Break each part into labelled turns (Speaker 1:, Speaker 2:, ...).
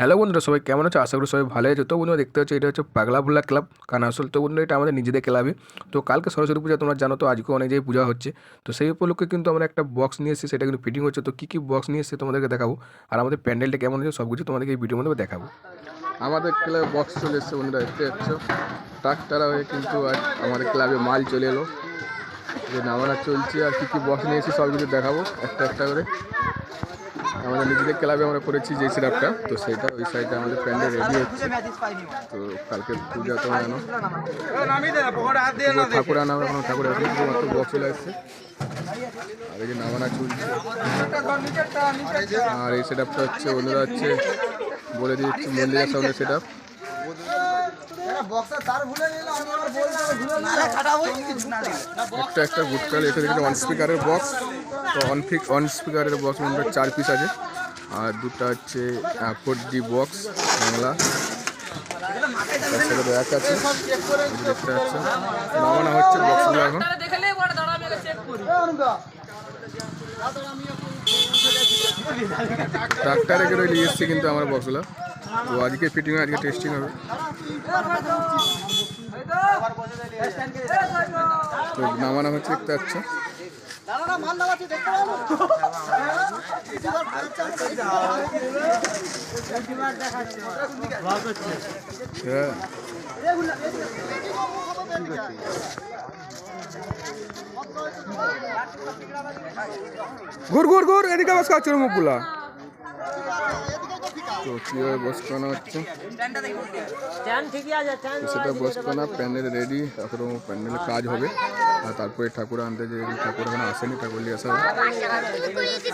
Speaker 1: Hello বন্ধুরা, সবাই কেমন আছো? আশা করি সবাই ভালো আছে। তো বন্ধুরা, দেখতে হচ্ছে এটা হচ্ছে পাগলা ভুলা ক্লাব, কারণ আসল তো বন্ধুরা, এটা আমাদের নিজেদের ক্লাবে। তো কালকে সরস্বতী পূজা, তোমরা জানো তো আজকে অনেক জায়গায় পূজা হচ্ছে। তো সেই উপলক্ষে কিন্তু আমরা একটা বক্স নিয়ে এসেছি, সেটা কিন্তু ফিটিং হচ্ছে। তো কী কী বক্স নিয়ে এসেছে, তোমাদেরকে দেখাবো। আর আমাদের প্যান্ডেলটা কেমন হচ্ছে সব কিছু তোমাদেরকে এই ভিডিওর মধ্যে দেখাবো। আমাদের ক্লাবে বক্স চলে এসেছে, বন্ধুরা, দেখতে পাচ্ছ? ট্রাকটারা হয়ে কিন্তু আজ আমাদের ক্লাবে মাল চলে এলো। যে নামানা চলছে, আর কী কী বক্স নিয়ে এসেছি সব কিছু দেখাবো, একটা একটা করে। আমাদের নিজেদের ক্লাবে আমরা করেছি যে সিরাপটা তো সেটা ওই সাইডে আমাদের প্যান্ডেল রেডি হচ্ছে। তো কালকে পূজা তো জানো ঠাকুর আনা কোনো ঠাকুর আসলে শুধুমাত্র বক্স চলে আসছে। আর এই যে নামানা চলছে। আর এই সেটআপটা হচ্ছে অন্যরা হচ্ছে বলে দিচ্ছি মন্দিরের সামনে সেট আপ একটা একটা গুটকাল এটা দেখতে ওয়ান স্পিকারের বক্স তো অন ফিক অন স্পিকারের বক্স মনে চার পিস আছে আর দুটো হচ্ছে ফোর ডি বক্স বাংলা তার আছে এই যে দেখতে পাচ্ছ নামানো হচ্ছে বক্সগুলো এখন ডাক্তারে নিয়ে এসছে কিন্তু আমার বক্সগুলো তো আজকে ফিটিং আজকে টেস্টিং হবে। তো নামানো হচ্ছে, দেখতে পাচ্ছ। ঘুর ঘুর ঘুর, এদিকে বস খাচ্ছে মুখগুলা। তো কীভাবে বসকানো হচ্ছে তো সেটা বসকানা প্যান্ডেল রেডি তারপরে প্যান্ডেলের কাজ হবে আর তারপরে ঠাকুর আনতে যে ঠাকুর এখানে আসেনি ঠাকুর নিয়ে আসা হবে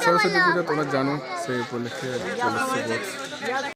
Speaker 1: সরস্বতী পুজো তোমরা জানো সেই উপলক্ষে চলে এসছে বক্স